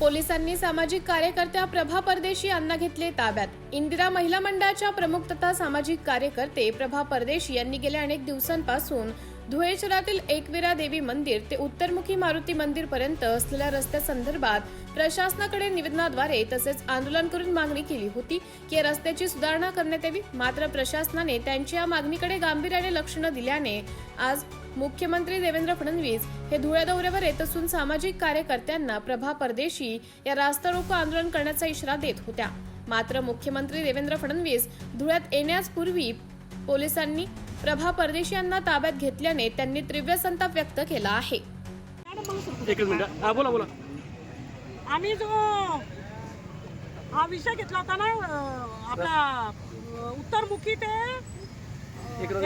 पोलिसांनी सामाजिक कार्यकर्त्या प्रभा परदेशी यांना घेतले ताब्यात. इंदिरा महिला मंडळाच्या प्रमुख तथा सामाजिक कार्यकर्ते प्रभा परदेशी यांनी गेल्या अनेक दिवसांपासून धुळे शहरातील एकविरा देवी मंदिर ते उत्तरमुखी मारुती मंदिर पर्यंत असलेल्या रस्त्यासंदर्भात प्रशासनाकडे निवेदनाद्वारे तसेच आंदोलन करून मागणी केली होती की या रस्त्याची सुधारणा करण्यात यावी. मात्र प्रशासनाने त्यांच्या या मागणीकडे गांभीर्याने लक्ष न दिल्याने आज मुख्यमंत्री देवेंद्र फडणवीस हे धुळ्या दौऱ्यावर येत असून सामाजिक कार्यकर्त्यांना प्रभा परदेशी या रास्ता रोको आंदोलन करण्याचा इशारा देत होत्या. मात्र मुख्यमंत्री देवेंद्र फडणवीस धुळ्यात येण्यापूर्वी पोलिसांनी प्रभा परदेशी यांना ताब्यात घेतल्याने त्यांनी तीव्र संताप व्यक्त केला आहे. एकच मिनिट. हा बोला बोला. आम्ही जो हा विषय घेतला होता ना अं, आपला उत्तरमुखी ते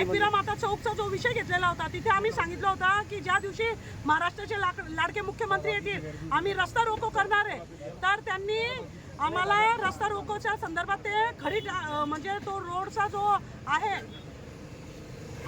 एकविरा माता चौकचा जो विषय घेतलेला होता तिथे आम्ही सांगितलं होता की ज्या दिवशी महाराष्ट्राचे लाक- लाडके मुख्यमंत्री येतील आम्ही रस्ता रोको करणार आहे. तर त्यांनी आम्हाला रस्ता रोकोच्या संदर्भात ते खडी टा- अं, म्हणजे तो रोडचा जो आहे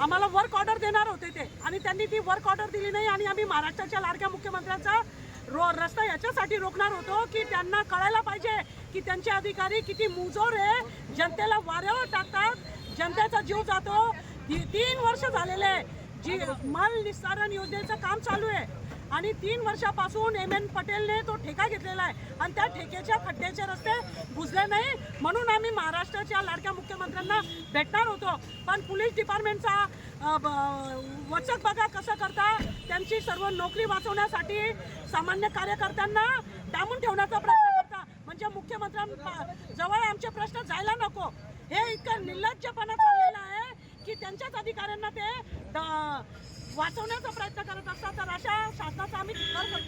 आम्हाला वर्क ऑर्डर देणार होते ते. आणि त्यांनी ती वर्क ऑर्डर दिली नाही आणि आम्ही महाराष्ट्राच्या लाडक्या मुख्यमंत्र्यांचा रो रस्ता याच्यासाठी रोखणार होतो की त्यांना कळायला पाहिजे की त्यांचे अधिकारी किती मुजोर आहे. जनतेला वाऱ्यावर टाकतात. जनतेचा जीव जातो. ती- तीन वर्ष झालेले जी माल निस्तारण योजनेचं काम चालू आहे. आणि तीन वर्षापासून एम एन पटेलने तो ठेका घेतलेला आहे. आणि त्या ठेकेच्या खड्ड्याचे रस्ते बुजले नाही. म्हणून आम्ही महाराष्ट्राच्या लाडक्या मुख्यमंत्र्यांना भेटणार होतो. पण पोलीस डिपार्टमेंटचा वचक बघा कसं करता. त्यांची सर्व नोकरी वाचवण्यासाठी सामान्य कार्यकर्त्यांना डांबून ठेवण्याचा प्रयत्न करता. म्हणजे मुख्यमंत्र्यांजवळ आमचे प्रश्न जायला नको. हे इतकं निर्लज्जपणा चाललेलं आहे की त्यांच्याच अधिकाऱ्यांना ते वाचवण्याचा प्रयत्न करत असतात तर अशा शासनाचा आम्ही धिक्कार करतो.